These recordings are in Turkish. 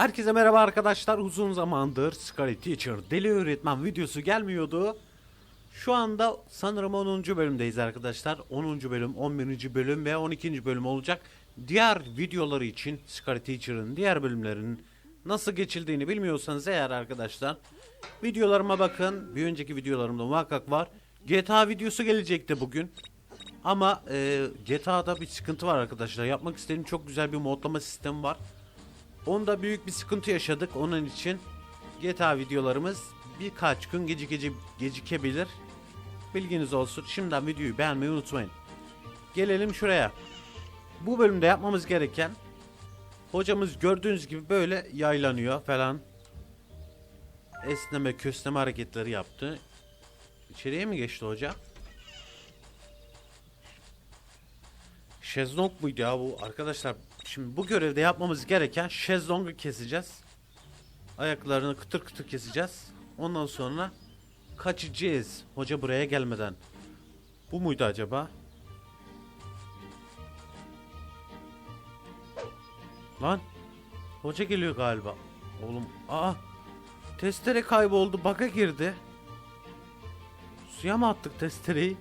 Herkese merhaba arkadaşlar. Uzun zamandır Scary Teacher deli öğretmen videosu gelmiyordu. Şu anda sanırım 10. bölümdeyiz arkadaşlar. 10. bölüm, 11. bölüm ve 12. bölüm olacak. Diğer videoları için Scary Teacher'ın diğer bölümlerinin nasıl geçildiğini bilmiyorsanız eğer arkadaşlar videolarıma bakın. Bir önceki videolarımda muhakkak var. GTA videosu gelecekti bugün. Ama e, GTA'da bir sıkıntı var arkadaşlar. Yapmak istediğim çok güzel bir modlama sistemi var. Onda büyük bir sıkıntı yaşadık. Onun için GTA videolarımız birkaç gün gecikece, gecikebilir. Bilginiz olsun. Şimdiden videoyu beğenmeyi unutmayın. Gelelim şuraya. Bu bölümde yapmamız gereken hocamız gördüğünüz gibi böyle yaylanıyor falan. Esneme kösteme hareketleri yaptı. İçeriye mi geçti hoca? Şezlong muydu ya bu? Arkadaşlar şimdi bu görevde yapmamız gereken şezlongu keseceğiz. Ayaklarını kıtır kıtır keseceğiz. Ondan sonra kaçacağız. Hoca buraya gelmeden. Bu muydu acaba? Lan. Hoca geliyor galiba. Oğlum. Aa. Testere kayboldu. Baka girdi. Suya mı attık testereyi?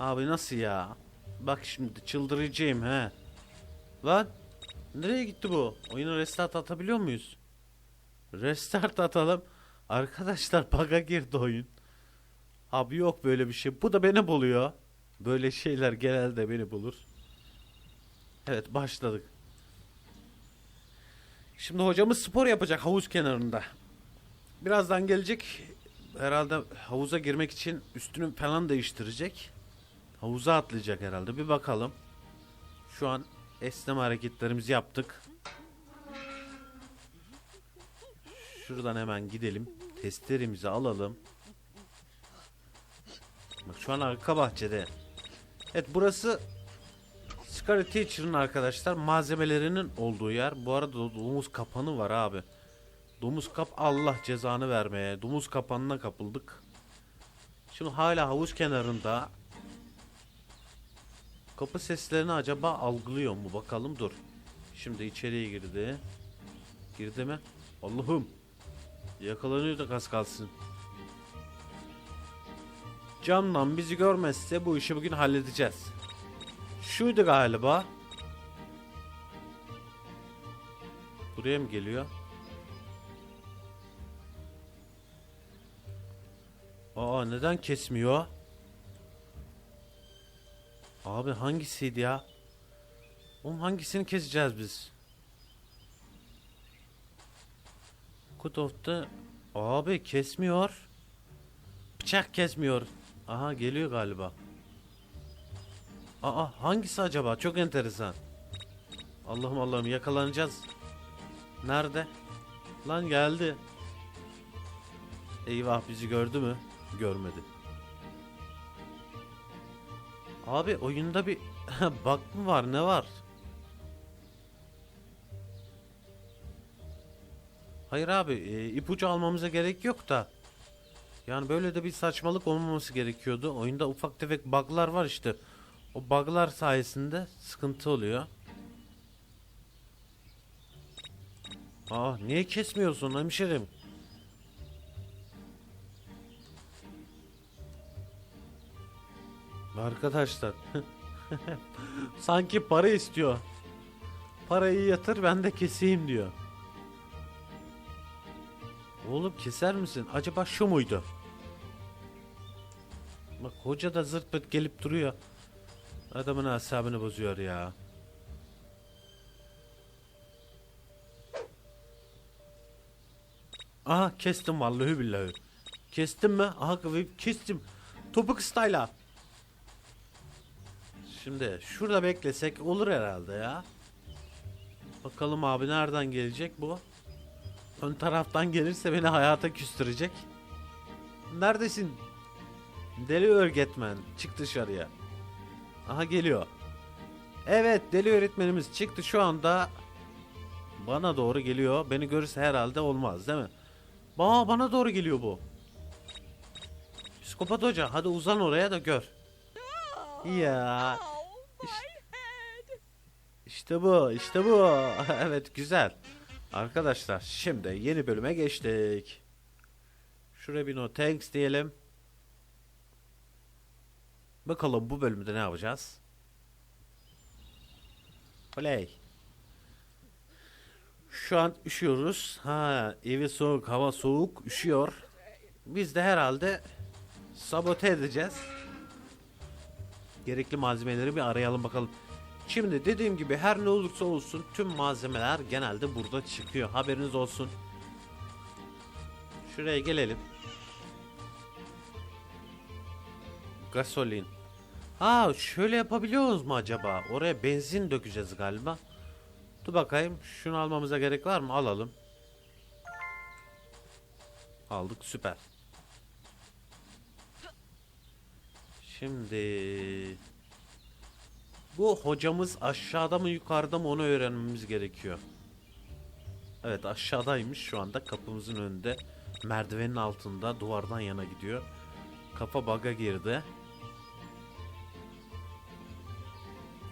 Abi nasıl ya? Bak şimdi çıldıracağım he. Lan nereye gitti bu? Oyunu restart atabiliyor muyuz? Restart atalım. Arkadaşlar bug'a girdi oyun. Abi yok böyle bir şey. Bu da beni buluyor. Böyle şeyler genelde beni bulur. Evet başladık. Şimdi hocamız spor yapacak havuz kenarında. Birazdan gelecek. Herhalde havuza girmek için üstünü falan değiştirecek. Havuza atlayacak herhalde. Bir bakalım. Şu an esneme hareketlerimizi yaptık. Şuradan hemen gidelim. Testerimizi alalım. Bak şu an arka bahçede. Evet burası Scary Teacher'ın arkadaşlar malzemelerinin olduğu yer. Bu arada domuz kapanı var abi. Domuz kap Allah cezanı vermeye. Domuz kapanına kapıldık. Şimdi hala havuz kenarında Kapı seslerini acaba algılıyor mu? Bakalım dur. Şimdi içeriye girdi. Girdi mi? Allah'ım. Yakalanıyor da kas kalsın. Camdan bizi görmezse bu işi bugün halledeceğiz. Şuydu galiba. Buraya mı geliyor? Aa neden kesmiyor? Abi hangisiydi ya? Oğlum hangisini keseceğiz biz? Cut of the... Abi kesmiyor. Bıçak kesmiyor. Aha geliyor galiba. Aa hangisi acaba? Çok enteresan. Allah'ım Allah'ım yakalanacağız. Nerede? Lan geldi. Eyvah bizi gördü mü? Görmedi. Abi oyunda bir bug mı var ne var? Hayır abi e, ipucu almamıza gerek yok da. Yani böyle de bir saçmalık olmaması gerekiyordu. Oyunda ufak tefek bug'lar var işte. O bug'lar sayesinde sıkıntı oluyor. Aa niye kesmiyorsun hemşerim? Arkadaşlar. Sanki para istiyor. Parayı yatır ben de keseyim diyor. Oğlum keser misin? Acaba şu muydu? Bak hoca da zırt pırt gelip duruyor. Adamın asabını bozuyor ya. Aha kestim vallahi billahi. Kestim mi? Aha kestim. Topuk style'a. Şimdi şurada beklesek olur herhalde ya. Bakalım abi nereden gelecek bu? Ön taraftan gelirse beni hayata küstürecek. Neredesin? Deli öğretmen çık dışarıya. Aha geliyor. Evet deli öğretmenimiz çıktı şu anda. Bana doğru geliyor. Beni görürse herhalde olmaz değil mi? Aa bana doğru geliyor bu. Psikopat hoca hadi uzan oraya da gör. Ya İşte bu, işte bu. evet güzel. Arkadaşlar şimdi yeni bölüme geçtik. Şuraya bir no thanks diyelim. Bakalım bu bölümde ne yapacağız? Play. Şu an üşüyoruz. Ha, evi soğuk, hava soğuk, üşüyor. Biz de herhalde sabote edeceğiz. Gerekli malzemeleri bir arayalım bakalım. Şimdi dediğim gibi her ne olursa olsun tüm malzemeler genelde burada çıkıyor. Haberiniz olsun. Şuraya gelelim. Gasolin. Ha şöyle yapabiliyoruz mu acaba? Oraya benzin dökeceğiz galiba. Dur bakayım. Şunu almamıza gerek var mı? Alalım. Aldık süper. Şimdi bu hocamız aşağıda mı yukarıda mı onu öğrenmemiz gerekiyor. Evet aşağıdaymış şu anda kapımızın önünde. Merdivenin altında duvardan yana gidiyor. Kafa baga girdi.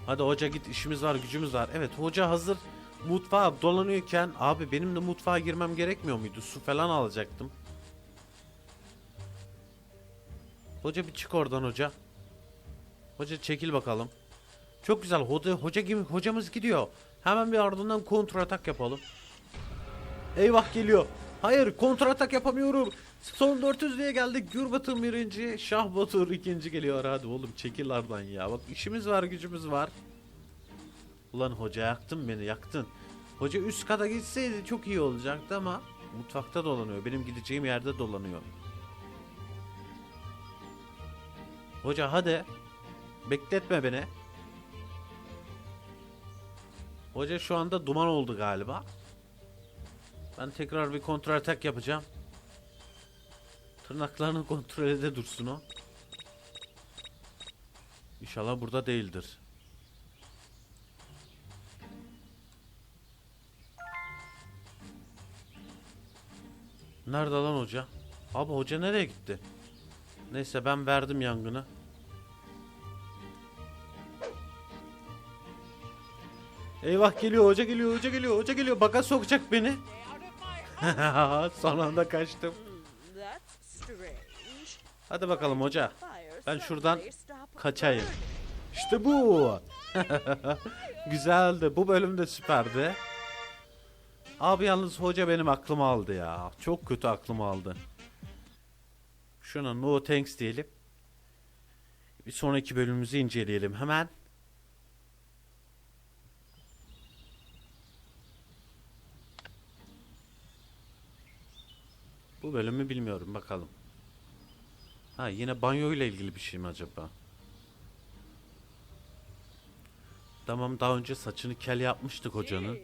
Hadi hoca git işimiz var gücümüz var. Evet hoca hazır mutfağa dolanıyorken abi benim de mutfağa girmem gerekmiyor muydu? Su falan alacaktım. Hoca bir çık oradan hoca. Hoca çekil bakalım. Çok güzel hoca, hoca gibi hocamız gidiyor. Hemen bir ardından kontra atak yapalım. Eyvah geliyor. Hayır kontra atak yapamıyorum. Son 400'lüğe geldik. Gürbat'ın birinci, Şah Batur ikinci geliyor. Hadi oğlum çekil aradan ya. Bak işimiz var gücümüz var. Ulan hoca yaktın beni yaktın. Hoca üst kata gitseydi çok iyi olacaktı ama mutfakta dolanıyor. Benim gideceğim yerde dolanıyor. Hoca hadi. Bekletme beni. Hoca şu anda duman oldu galiba. Ben tekrar bir kontrol atak yapacağım. Tırnaklarını kontrol ede dursun o. İnşallah burada değildir. Nerede lan hoca? Abi hoca nereye gitti? Neyse ben verdim yangını. Eyvah geliyor hoca geliyor hoca geliyor hoca geliyor baka sokacak beni. Son anda kaçtım. Hadi bakalım hoca. Ben şuradan kaçayım. İşte bu. Güzeldi. Bu bölüm de süperdi. Abi yalnız hoca benim aklımı aldı ya. Çok kötü aklımı aldı. Şuna no thanks diyelim. Bir sonraki bölümümüzü inceleyelim hemen. Bu bölümü bilmiyorum bakalım. Ha yine banyo ile ilgili bir şey mi acaba? Tamam daha önce saçını kel yapmıştık hocanın.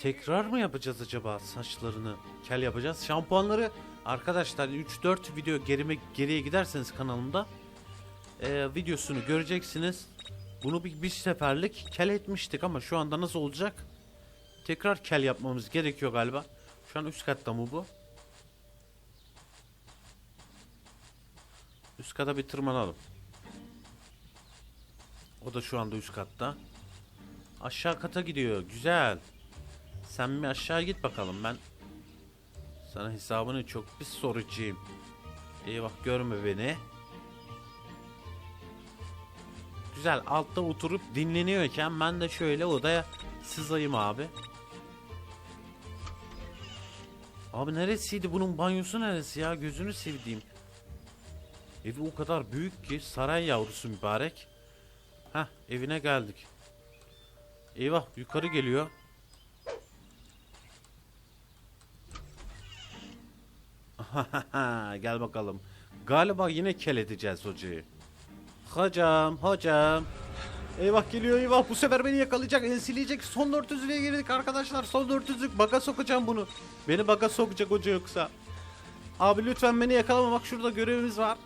Tekrar mı yapacağız acaba saçlarını kel yapacağız? Şampuanları arkadaşlar 3-4 video gerime, geriye giderseniz kanalımda e, videosunu göreceksiniz. Bunu bir, bir seferlik kel etmiştik ama şu anda nasıl olacak? Tekrar kel yapmamız gerekiyor galiba. Şu an üst katta mı bu? Üst kata bir tırmanalım. O da şu anda üst katta. Aşağı kata gidiyor. Güzel. Sen bir aşağı git bakalım ben. Sana hesabını çok bir soracağım. Eyvah görme beni. Güzel altta oturup dinleniyorken ben de şöyle odaya sızayım abi. Abi neresiydi bunun banyosu neresi ya gözünü sevdiğim. Evi o kadar büyük ki saray yavrusu mübarek. Heh evine geldik. Eyvah yukarı geliyor. Gel bakalım. Galiba yine kel edeceğiz hocayı. Hocam, hocam. Eyvah geliyor eyvah. Bu sefer beni yakalayacak ensileyecek. Son 400'lüğe girdik arkadaşlar. Son 400'lük baga sokacağım bunu. Beni baga sokacak hoca yoksa. Abi lütfen beni yakalama. Bak şurada görevimiz var.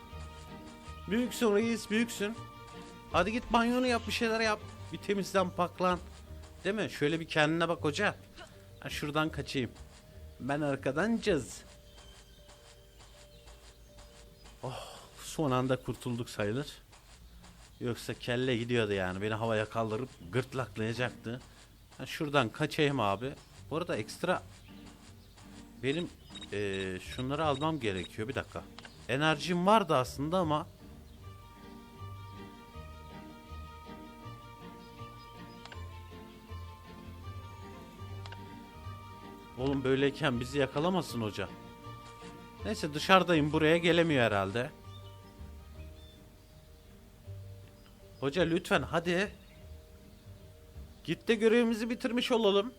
Büyüksün reis büyüksün. Hadi git banyonu yap bir şeyler yap. Bir temizlen paklan. Değil mi? Şöyle bir kendine bak hoca. Ha, şuradan kaçayım. Ben arkadan cız oh son anda kurtulduk sayılır Yoksa kelle gidiyordu yani. Beni havaya kaldırıp gırtlaklayacaktı. Ha, şuradan kaçayım abi. Bu arada ekstra benim eee, şunları almam gerekiyor. Bir dakika. Enerjim vardı aslında ama Oğlum böyleyken bizi yakalamasın hoca. Neyse dışarıdayım buraya gelemiyor herhalde. Hoca lütfen hadi. Git de görevimizi bitirmiş olalım.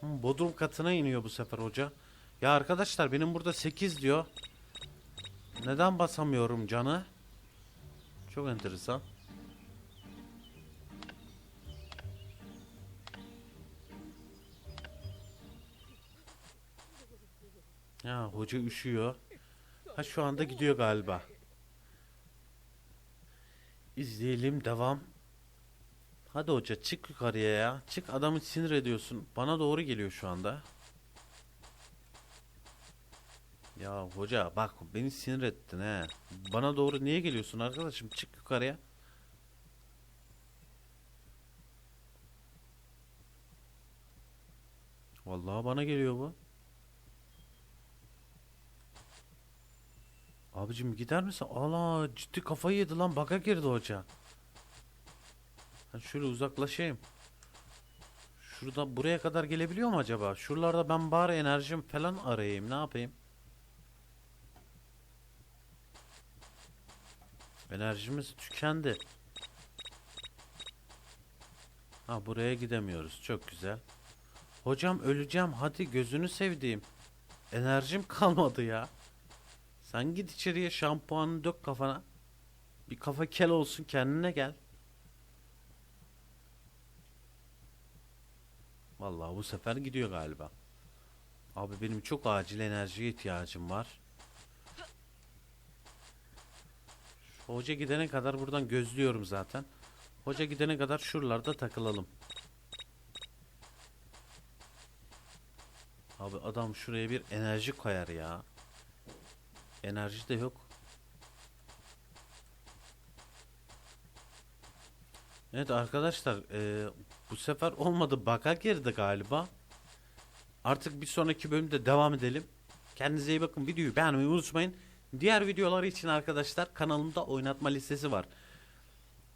Hmm, Bodrum katına iniyor bu sefer hoca. Ya arkadaşlar benim burada 8 diyor. Neden basamıyorum canı? Çok enteresan. Ya hoca üşüyor. Ha şu anda gidiyor galiba. İzleyelim devam. Hadi hoca çık yukarıya ya. Çık adamı sinir ediyorsun. Bana doğru geliyor şu anda. Ya hoca bak beni sinir ettin he. Bana doğru niye geliyorsun arkadaşım? Çık yukarıya. Vallahi bana geliyor bu. Abicim gider misin? Allah ciddi kafayı yedi lan baka girdi hoca. Ben şöyle uzaklaşayım. Şurada buraya kadar gelebiliyor mu acaba? Şuralarda ben bari enerjim falan arayayım. Ne yapayım? Enerjimiz tükendi. Ha buraya gidemiyoruz. Çok güzel. Hocam öleceğim. Hadi gözünü sevdiğim. Enerjim kalmadı ya. Sen git içeriye şampuanı dök kafana. Bir kafa kel olsun kendine gel. Vallahi bu sefer gidiyor galiba. Abi benim çok acil enerjiye ihtiyacım var. Şu hoca gidene kadar buradan gözlüyorum zaten. Hoca gidene kadar şuralarda takılalım. Abi adam şuraya bir enerji koyar ya. Enerji de yok. Evet arkadaşlar eee, bu sefer olmadı baka girdi galiba. Artık bir sonraki bölümde devam edelim. Kendinize iyi bakın. Videoyu beğenmeyi unutmayın. Diğer videolar için arkadaşlar kanalımda oynatma listesi var.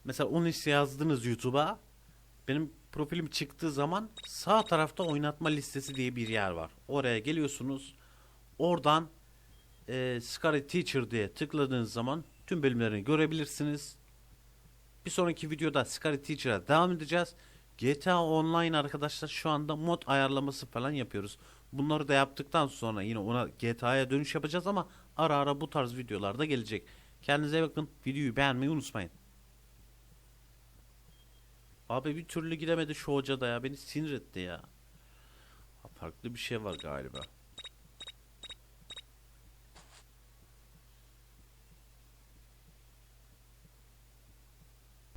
Mesela onun liste yazdınız YouTube'a. Benim profilim çıktığı zaman sağ tarafta oynatma listesi diye bir yer var. Oraya geliyorsunuz. Oradan e, Scarlet Teacher diye tıkladığınız zaman tüm bölümlerini görebilirsiniz. Bir sonraki videoda Scarlet Teacher'a devam edeceğiz. GTA Online arkadaşlar şu anda mod ayarlaması falan yapıyoruz. Bunları da yaptıktan sonra yine ona GTA'ya dönüş yapacağız ama ara ara bu tarz videolar da gelecek. Kendinize bakın. Videoyu beğenmeyi unutmayın. Abi bir türlü gidemedi şu hoca da ya. Beni sinir etti ya. Farklı bir şey var galiba.